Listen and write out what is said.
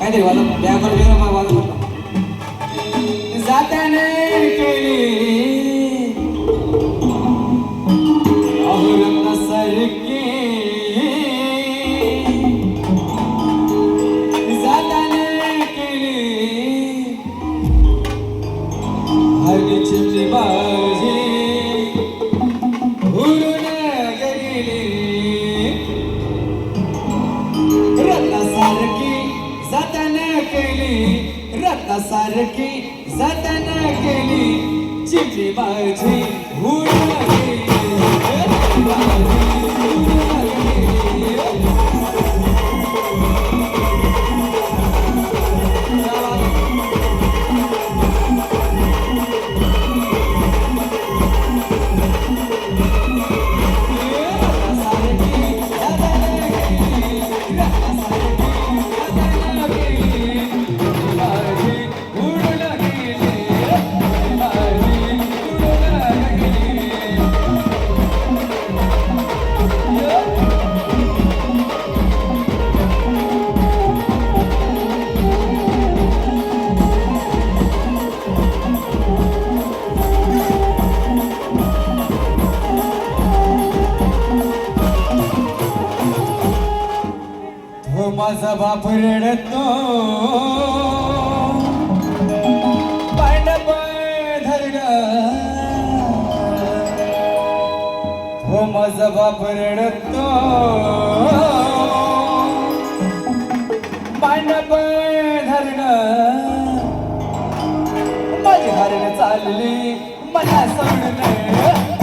काहीतरी वाजव बॅगवर बिगर वाजव जाताने सारखी जतन केली रत्नासारखी जतन केली चिपी माझी हुडी हो माझा बाप रडतो. पाय धरण हो माझा बाप रडतो. पांडव धरण माझी हरण चालली मला सोडून